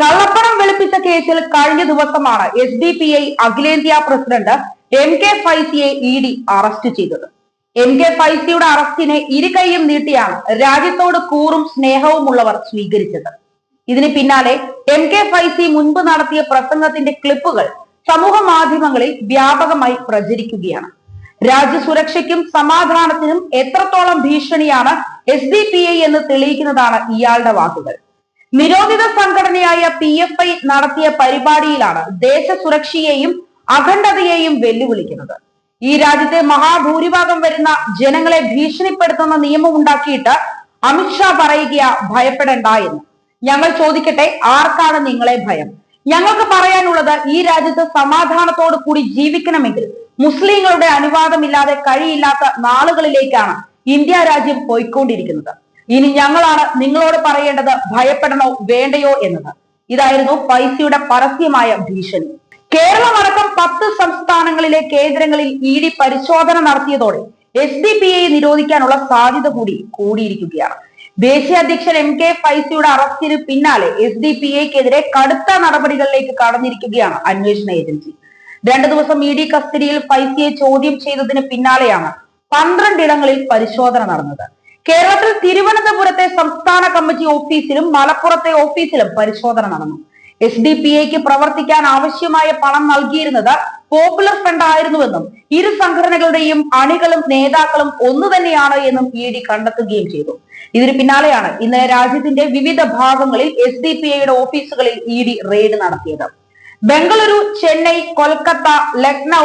കള്ളപ്പണം വെളുപ്പിച്ച കേസിൽ കഴിഞ്ഞ ദിവസമാണ് എസ് ഡി പി ഐ അഖിലേന്ത്യാ പ്രസിഡന്റ് എം കെ ഫൈസിയെ ഇ ഡി അറസ്റ്റ് ചെയ്തത്. എം കെ ഫൈസിയുടെ അറസ്റ്റിനെ ഇരുകൈയും നീട്ടിയാണ് രാജ്യത്തോട് കൂറും സ്നേഹവുമുള്ളവർ സ്വീകരിച്ചത്. ഇതിന് പിന്നാലെ എം കെ ഫൈസി മുൻപ് നടത്തിയ പ്രസംഗത്തിന്റെ ക്ലിപ്പുകൾ സമൂഹ മാധ്യമങ്ങളിൽ വ്യാപകമായി പ്രചരിക്കുകയാണ്. രാജ്യസുരക്ഷയ്ക്കും സമാധാനത്തിനും എത്രത്തോളം ഭീഷണിയാണ് എസ് ഡി പി ഐ എന്ന് തെളിയിക്കുന്നതാണ് ഇയാളുടെ വാക്കുകൾ. നിരോധിത സംഘടനയായ പി എഫ് ഐ നടത്തിയ പരിപാടിയിലാണ് ദേശസുരക്ഷയെയും അഖണ്ഡതയെയും വെല്ലുവിളിക്കുന്നത്. ഈ രാജ്യത്തെ മഹാഭൂരിഭാഗം വരുന്ന ജനങ്ങളെ ഭീഷണിപ്പെടുത്തുന്ന നിയമം ഉണ്ടാക്കിയിട്ട് അമിത്ഷാ പറയുക ഭയപ്പെടേണ്ട എന്ന്. ഞങ്ങൾ ചോദിക്കട്ടെ ആർക്കാണ് നിങ്ങളെ ഭയം? ഞങ്ങൾക്ക് പറയാനുള്ളത് ഈ രാജ്യത്ത് സമാധാനത്തോടു കൂടി ജീവിക്കണമെങ്കിൽ മുസ്ലിങ്ങളുടെ അനുവാദമില്ലാതെ കഴിയില്ലാത്ത നാളുകളിലേക്കാണ് ഇന്ത്യ രാജ്യം പോയിക്കൊണ്ടിരിക്കുന്നത്. ഇനി ഞങ്ങളാണ് നിങ്ങളോട് പറയേണ്ടത് ഭയപ്പെടണോ വേണ്ടയോ എന്നത്. ഇതായിരുന്നു പൈസയുടെ പരസ്യമായ ഭീഷണി. കേരളമടക്കം പത്ത് സംസ്ഥാനങ്ങളിലെ കേന്ദ്രങ്ങളിൽ ഇ ഡി പരിശോധന നടത്തിയതോടെ എസ് ഡി പി ഐ നിരോധിക്കാനുള്ള സാധ്യത കൂടി കൂടിയിരിക്കുകയാണ്. ദേശീയ അധ്യക്ഷൻ എം കെ ഫൈസിയുടെ അറസ്റ്റിന് പിന്നാലെ എസ് ഡി പി ഐക്കെതിരെ കടുത്ത നടപടികളിലേക്ക് കടന്നിരിക്കുകയാണ് അന്വേഷണ ഏജൻസി. രണ്ടു ദിവസം ഇ ഡി കസ്റ്റഡിയിൽ ഫൈസിയെ ചോദ്യം ചെയ്തതിന് പിന്നാലെയാണ് പന്ത്രണ്ടിടങ്ങളിൽ പരിശോധന നടന്നത്. കേരളത്തിൽ തിരുവനന്തപുരത്തെ സംസ്ഥാന കമ്മിറ്റി ഓഫീസിലും മലപ്പുറത്തെ ഓഫീസിലും പരിശോധന നടന്നു. എസ് ഡി പി എക്ക് പ്രവർത്തിക്കാൻ ആവശ്യമായ പണം നൽകിയിരുന്നത് പോപ്പുലർ ഫ്രണ്ട് ആയിരുന്നുവെന്നും ഇരു സംഘടനകളുടെയും അണികളും നേതാക്കളും ഒന്നു തന്നെയാണ് എന്നും ഇ ഡി കണ്ടെത്തുകയും ചെയ്തു. ഇതിന് പിന്നാലെയാണ് ഇന്ന് രാജ്യത്തിന്റെ വിവിധ ഭാഗങ്ങളിൽ എസ് ഡി പി ഐയുടെ ഓഫീസുകളിൽ ഇ ഡി റെയ്ഡ് നടത്തിയത്. ബംഗളൂരു ചെന്നൈ കൊൽക്കത്ത ലക്നൌ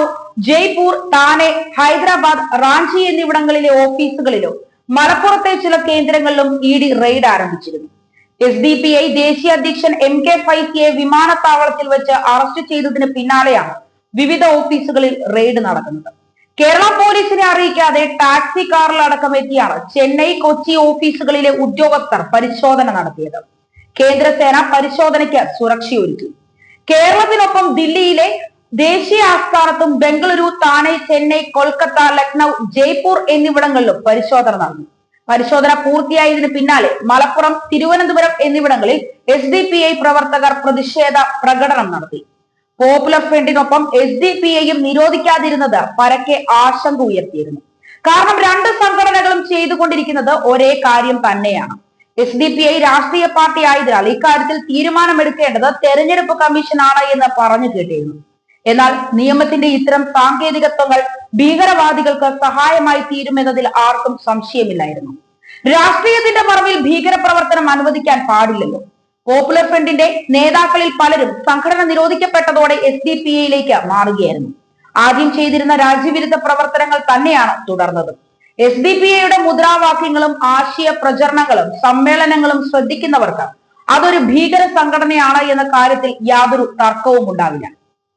ജയ്പൂർ താനെ ഹൈദരാബാദ് റാഞ്ചി എന്നിവിടങ്ങളിലെ ഓഫീസുകളിലും മലപ്പുറത്തെ ചില കേന്ദ്രങ്ങളിലും ഇ ഡി റെയ്ഡ് ആരംഭിച്ചിരുന്നു. എസ് ഡി പി ഐ ദേശീയ അധ്യക്ഷൻ എം കെ ഫൈസിയെ വിമാനത്താവളത്തിൽ വെച്ച് അറസ്റ്റ് ചെയ്തതിന് പിന്നാലെയാണ് വിവിധ ഓഫീസുകളിൽ റെയ്ഡ് നടക്കുന്നത്. കേരള പോലീസിനെ അറിയിക്കാതെ ടാക്സി കാറിലടക്കം എത്തിയാണ് ചെന്നൈ കൊച്ചി ഓഫീസുകളിലെ ഉദ്യോഗസ്ഥർ പരിശോധന നടത്തിയത്. കേന്ദ്രസേന പരിശോധനയ്ക്ക് സുരക്ഷയൊരുക്കി. കേരളത്തിനൊപ്പം ദില്ലിയിലെ ദേശീയ ആസ്ഥാനത്തും ബംഗളൂരു താനെ ചെന്നൈ കൊൽക്കത്ത ലക്നൗ ജയ്പൂർ എന്നിവിടങ്ങളിലും പരിശോധന നടന്നു. പരിശോധന പൂർത്തിയായതിനു പിന്നാലെ മലപ്പുറം തിരുവനന്തപുരം എന്നിവിടങ്ങളിൽ എസ് ഡി പി ഐ പ്രവർത്തകർ പ്രതിഷേധ പ്രകടനം നടത്തി. പോപ്പുലർ ഫ്രണ്ടിനൊപ്പം എസ് ഡി പി ഐയും നിരോധിക്കാതിരുന്നത് പരക്കെ ആശങ്ക ഉയർത്തിയിരുന്നു. കാരണം രണ്ട് സംഘടനകളും ചെയ്തുകൊണ്ടിരിക്കുന്നത് ഒരേ കാര്യം തന്നെയാണ്. എസ് ഡി പി ഐ രാഷ്ട്രീയ പാർട്ടി ആയതിനാൽ ഇക്കാര്യത്തിൽ തീരുമാനമെടുക്കേണ്ടത് തെരഞ്ഞെടുപ്പ് കമ്മീഷനാണ് എന്ന് പറഞ്ഞു കേട്ടിരുന്നു. എന്നാൽ നിയമത്തിന്റെ ഇത്തരം സാങ്കേതികത്വങ്ങൾ ഭീകരവാദികൾക്ക് സഹായമായി തീരുമെന്നതിൽ ആർക്കും സംശയമില്ലായിരുന്നു. രാഷ്ട്രീയത്തിന്റെ മറവിൽ ഭീകരപ്രവർത്തനം അനുവദിക്കാൻ പാടില്ലല്ലോ. പോപ്പുലർ ഫ്രണ്ടിന്റെ നേതാക്കളിൽ പലരും സംഘടന നിരോധിക്കപ്പെട്ടതോടെ എസ് ഡി പി എയിലേക്ക് മാറുകയായിരുന്നു. ആദ്യം ചെയ്തിരുന്ന രാജ്യവിരുദ്ധ പ്രവർത്തനങ്ങൾ തന്നെയാണ് തുടർന്നത്. എസ് ഡി പി എയുടെ മുദ്രാവാക്യങ്ങളും ആശയ പ്രചരണങ്ങളും സമ്മേളനങ്ങളും ശ്രദ്ധിക്കുന്നവർക്ക് അതൊരു ഭീകര സംഘടനയാണ് എന്ന കാര്യത്തിൽ യാതൊരു തർക്കവും ഉണ്ടാവില്ല